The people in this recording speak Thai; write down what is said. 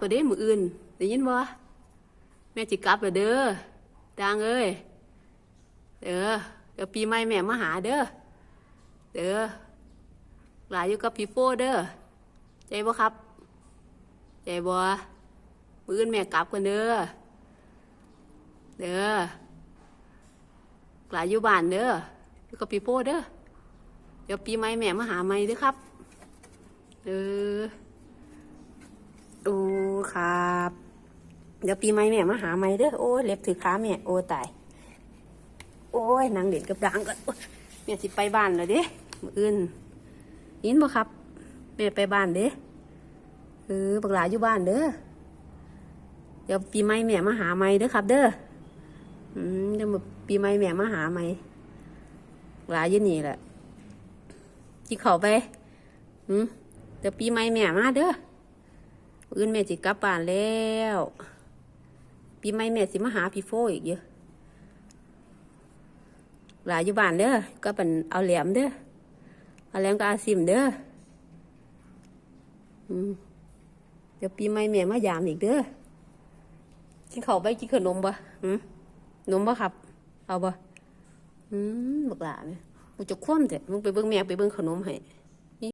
ตัวเด้มืออื่นได้ยินบ่แม่จิกลับแล้วเด้อดังเอ้ยเด้อเดี๋ยวปีใหม่แม่มาหาเด้อเด้อหลายอยู่กับพี่โฟเด้อใจบ่ครับใจบ่มืออื่นแม่กลับกันเด้อเด้อหลายอยู่บ้านเด้ออยู่กับพี่โฟเด้อเดี๋ยวปีใหม่แม่มาหาใหม่เด้อครับเด้อดู ครับ เดี๋ยวปีใหม่แม่มาหาใหม่เด้อโอ้ยเล็บถือขาแม่โอ้ตายโอ้ยนางเด่นกับดังก่อนแม่สิไปบ้านแล้วเด้มืออื่นยินบ่ครับแม่ไปบ้านเด้เออบักหลาอยู่บ้านเด้อเดี๋ยวปีใหม่แม่มาหาใหม่เด้อครับ เด้ออืมเดี๋ยวปีใหม่แม่มาหาใหม่บักหลาอยู่นี่แหละจิเขาไปอืมเดี๋ยวปีใหม่แม่มาเด้อ อื่นแม่จิกลับบ้านแล้วปีใหม่แม่สิมาหาพี่โฟอีกเยอะหลายอยู่บ้านเด้อก็เป็นเอาแหลมเด้อเอาแหลมก็อาซิมเด้ออืมเดี๋ยวปีใหม่แม่มายามอีกเด้อกินข้าวไปกินขนมบ่อืมนมบ่ครับ เอาบ่อืมบักหลาเนี่ยมึงจะคว่ำแต่มึงไปเบิ่งแม่ไปเบิ่งขนมให้